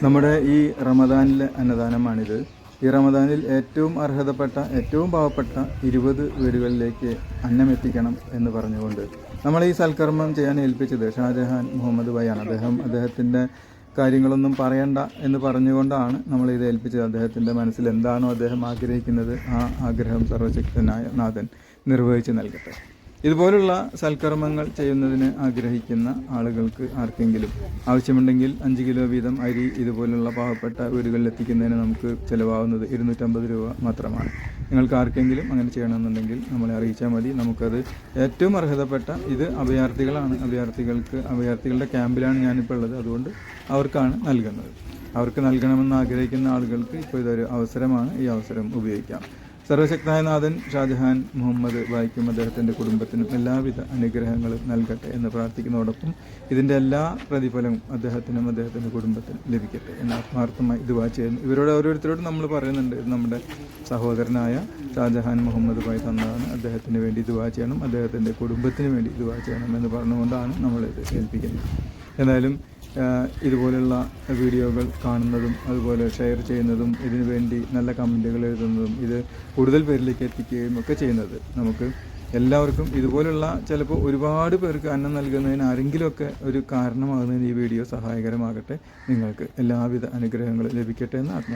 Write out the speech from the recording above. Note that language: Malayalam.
നമ്മുടെ ഈ റമദാനിലെ അന്നദാനമാണിത്. ഈ റമദാനിൽ ഏറ്റവും അർഹതപ്പെട്ട ഏറ്റവും പാവപ്പെട്ട ഇരുപത് വീടുകളിലേക്ക് അന്നം എത്തിക്കണം എന്ന് പറഞ്ഞുകൊണ്ട് നമ്മൾ ഈ സൽക്കർമ്മം ചെയ്യാൻ ഏൽപ്പിച്ചത് ഷാജഹാൻ മുഹമ്മദ് ഭായാണ് അദ്ദേഹം അദ്ദേഹത്തിന്റെ കാര്യങ്ങളൊന്നും പറയണ്ട എന്ന് പറഞ്ഞുകൊണ്ടാണ് നമ്മൾ ഇത് ഏൽപ്പിച്ചത്. അദ്ദേഹത്തിന്റെ മനസ്സിൽ എന്താണോ അദ്ദേഹം ആഗ്രഹിക്കുന്നത് ആ ആഗ്രഹം സർവശക്തനായ നാഥൻ നിർവഹിച്ച് നൽകട്ടെ. ഇതുപോലുള്ള സൽക്കർമ്മങ്ങൾ ചെയ്യുന്നതിന് ആഗ്രഹിക്കുന്ന ആളുകൾക്ക് ആർക്കെങ്കിലും ആവശ്യമുണ്ടെങ്കിൽ അഞ്ച് കിലോ വീതം അരി ഇതുപോലുള്ള പാവപ്പെട്ട വീടുകളിൽ എത്തിക്കുന്നതിന് നമുക്ക് ചിലവാകുന്നത് ഇരുന്നൂറ്റമ്പത് രൂപ മാത്രമാണ്. നിങ്ങൾക്ക് ആർക്കെങ്കിലും അങ്ങനെ ചെയ്യണമെന്നുണ്ടെങ്കിൽ നമ്മളെ അറിയിച്ചാൽ മതി. നമുക്കത് ഏറ്റവും അർഹതപ്പെട്ട ഇത് അഭയാർത്ഥികളാണ്. അഭയാർത്ഥികൾക്ക് അഭയാർത്ഥികളുടെ ക്യാമ്പിലാണ് ഞാനിപ്പോൾ ഉള്ളത്. അതുകൊണ്ട് അവർക്കാണ് നൽകുന്നത്. അവർക്ക് നൽകണമെന്ന് ആഗ്രഹിക്കുന്ന ആളുകൾക്ക് ഇപ്പോൾ ഇതൊരു അവസരമാണ്. ഈ അവസരം ഉപയോഗിക്കാം. സർവശക്തനായ നാഥൻ ഷാജഹാൻ മുഹമ്മദ് വായിക്കും അദ്ദേഹത്തിന്റെ കുടുംബത്തിനും എല്ലാവിധ അനുഗ്രഹങ്ങളും നൽകട്ടെ എന്ന് പ്രാർത്ഥിക്കുന്നതോടൊപ്പം ഇതിന്റെ എല്ലാ പ്രതിഫലവും അദ്ദേഹത്തിനും അദ്ദേഹത്തിന്റെ കുടുംബത്തിനും ലഭിക്കട്ടെ എന്ന് ആത്മാർത്ഥമായി ഇത് വായിച്ചു ചെയ്യുന്നു ഇവരോട് ഓരോരുത്തരോടും നമ്മൾ പറയുന്നുണ്ട് ഇത് നമ്മുടെ സഹോദരനായ ഷാജഹാൻ മുഹമ്മദ് വായി തന്നതാണ്. അദ്ദേഹത്തിന് വേണ്ടി ഇത് വായിച്ചു ചെയ്യണം. അദ്ദേഹത്തിന്റെ കുടുംബത്തിന് വേണ്ടി ഇത് വായിച്ചു ചെയ്യണം എന്ന് പറഞ്ഞുകൊണ്ടാണ് നമ്മളിത് ഏൽപ്പിക്കുന്നത് എന്തായാലും ആഹ് ഇതുപോലുള്ള വീഡിയോകൾ കാണുന്നതും അതുപോലെ ഷെയർ ചെയ്യുന്നതും ഇതിനു വേണ്ടി നല്ല കമന്റുകൾ എഴുതുന്നതും ഇത് കൂടുതൽ പേരിലേക്ക് എത്തിക്കുകയും ഒക്കെ ചെയ്യുന്നത്. നമുക്ക് എല്ലാവർക്കും ഇതുപോലുള്ള ചിലപ്പോൾ ഒരുപാട് പേർക്ക് അന്നം നൽകുന്നതിന് ആരെങ്കിലുമൊക്കെ ഒരു കാരണമാകുന്നതിന് ഈ വീഡിയോ സഹായകരമാകട്ടെ. നിങ്ങൾക്ക് എല്ലാവിധ അനുഗ്രഹങ്ങളും ലഭിക്കട്ടെ എന്ന് ആത്മാ